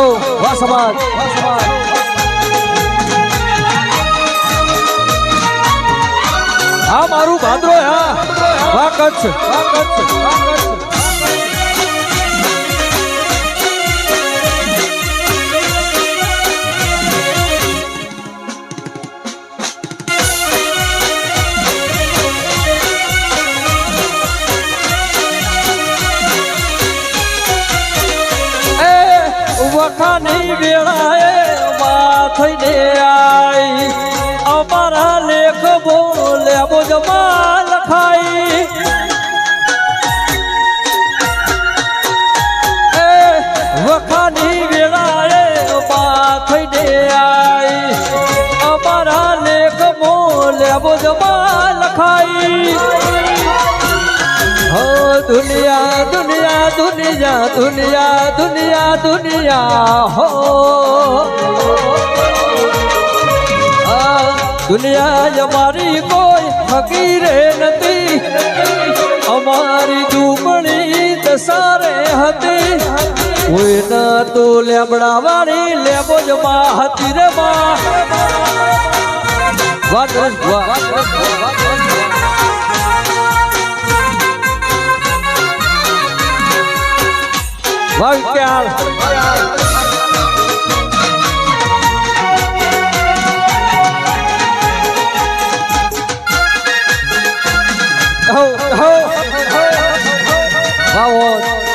હો, વાહ સમાજ. વાહ સમાજ હા, મારું ભાદરો હા વાહ કચ્છ વાહ કચ્છ વાહ કચ્છ. વખાની વેળાએ માથઈને આઈ. અમારા લેખ બોલે બોજમાં લખાઈ. વખાની વેળાએ માથઈને આઈ. અમારા લેખ બોલે બોજમાં લખાઈ. હો દુનિયા દુનિયા દુનિયા દુનિયા દુનિયા, હો. દુનિયા અમારી કોઈ ફકીરે નથી. અમારી ઝૂંપડી દસારે હતી. કોઈ ના તો લેબડા વાળી લેબો જ માં. હતી રે માં વાહ હો હો હો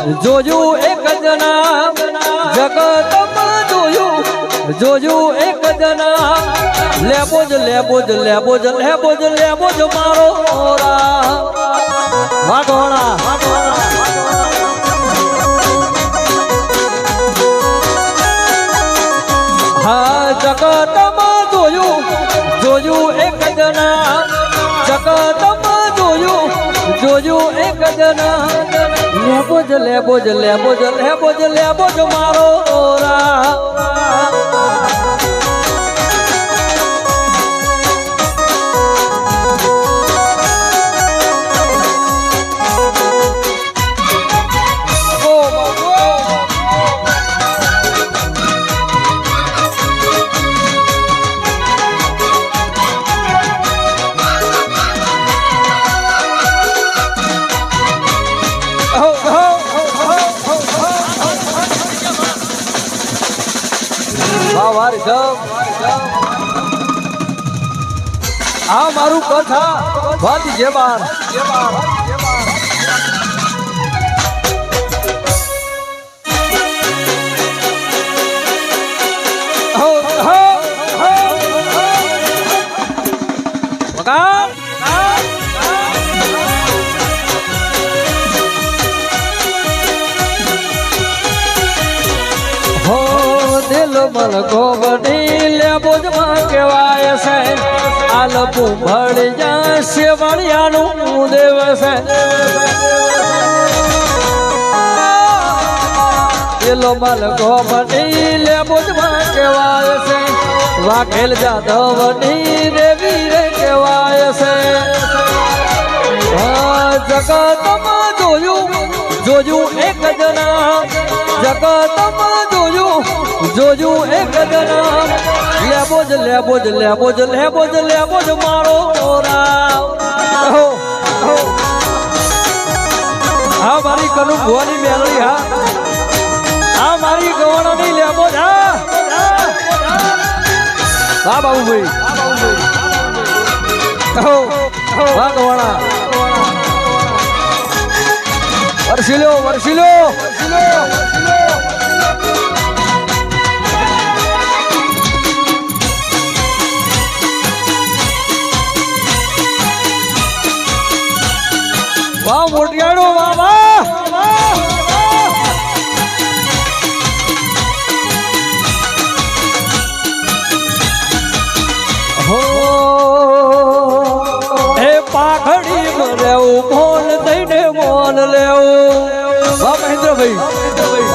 જોયું એક જના જગતમાં જોયું. જોજુ એક જના લેબો જ લેબો જ લેબો જ લેબો જ લેબો જ મારો. રા વાટોણા હા, જગતમાં જોયું. જોયું એક જના જગતમાં જોયું. જોયું એક જના લેબો જ લેબો જ લેબો જ લેબો જ લેબો જ મારો રા આ મારું કથા વાતી જે દિલ મલ ગોબડી લે બોજમાં કહેવાય છે. આલ ભળી જા શેવળિયાનું દેવ છે. દિલો મલ ગોબડી લે બોજમાં કહેવાય છે. વાઘેલ જાધવની દેવી રે કહેવાય છે. જગતમાં જોયું જોયું એક જણા જગતમાં જોયું જોયું એક જણા લેબો જ લેબો જ લેબો જ લેબો જ લેબો જ મારો રાવ હો, મારી કનુ ભુવાની મેલડી હા. હા મારી ગવાણાની લેબો જ હા. હા બાબુભાઈ. હો ગવાણા. વર્ષિલો વર્ષિલો વાહ રહેવું મોન દઈને મોન લેવું? વાહ મહેન્દ્રભાઈ.